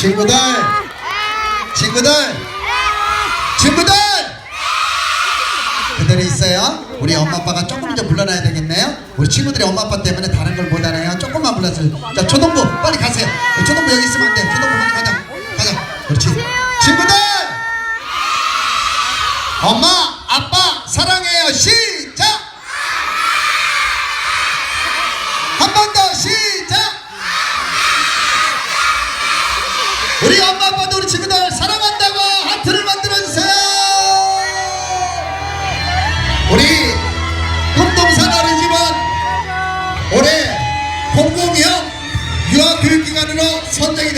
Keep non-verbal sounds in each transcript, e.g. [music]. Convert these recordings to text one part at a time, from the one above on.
친구들, 친구들, 친구들! 그들이 있어요? 우리 엄마 아빠가 조금 더 불러놔야 되겠네요? 우리 친구들이 엄마 아빠 때문에 다른 걸 못하네요. 조금만 불러주세요. 자, 초동부, 빨리 가세요.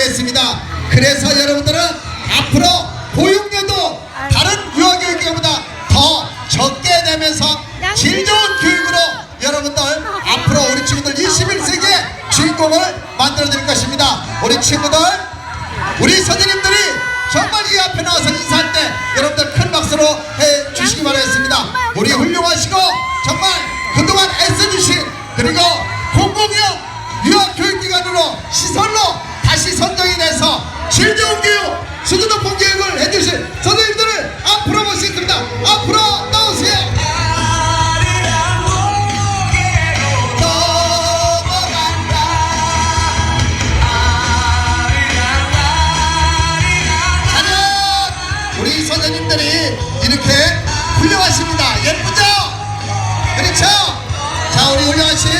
됐습니다 그래서 여러분들은 앞으로 보육료도 다른 유아교육기관보다 더 적게 내면서 질 좋은 교육으로 여러분들 앞으로 우리 친구들 21세기의 주인공을 만들어 드릴 것입니다 우리 친구들 우리 선생님들이 정말 이 앞에 나와서 인사할 때 여러분들 큰 박수로 해 주시기 바라겠습니다. 우리 훌륭하시고 정말 그동안 애써주신 그리고 우리 선생님들이 이렇게 훌륭하십니다. 예쁘죠? 그렇죠? 자, 우리 훌륭하신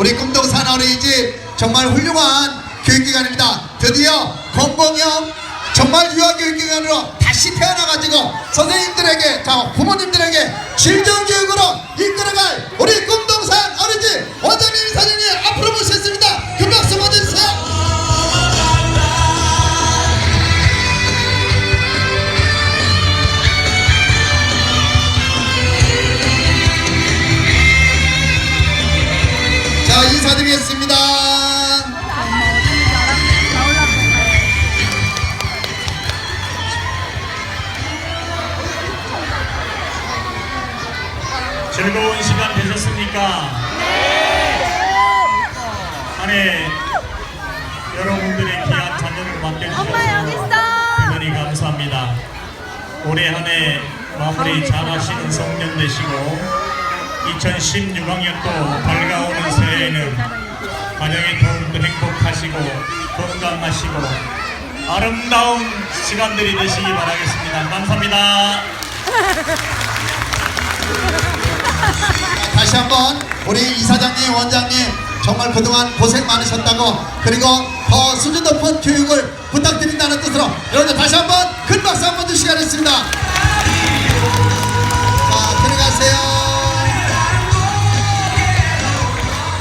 우리 꿈동산 어린이집 정말 훌륭한 교육기관입니다. 드디어 공공형 정말 유아교육기관으로 다시 태어나가지고 선생님들에게, 자, 부모님들에게 질 좋은 교육으로 이끌어갈 우리 꿈 즐거운 시간 되셨습니까? 한해 여러분들의 귀한 자녀를 맡겨주셔서. 대단히 감사합니다. 올해 한 해 마무리 잘하시는 성년 되시고 2016학년도 밝아오는 새해에는 가정의 더욱더 행복하시고 건강하시고 아름다운 시간들이 되시기 바라겠습니다. 감사합니다. [laughs] 다시 한번 우리 이사장님, 원장님 정말 그동안 고생 많으셨다고 그리고 더 수준 높은 교육을 부탁드린다는 뜻으로 여러분들 다시 한번 큰 박수 한번 주시기 바라겠습니다. 자, 들어가세요.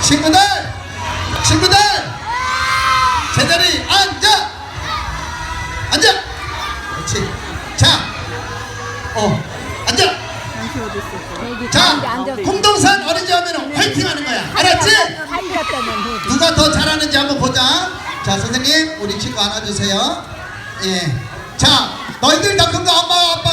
친구들, 친구들, 제자리 앉아, 앉아. 그렇지. 자, 어, 공동산 어린이 하면 화이팅 하는 거야. 알았지? 누가 더 잘하는지 한번 보자. 자, 선생님, 우리 친구 안아주세요. 예. 자, 너희들 더큰 거, 엄마, 볼게.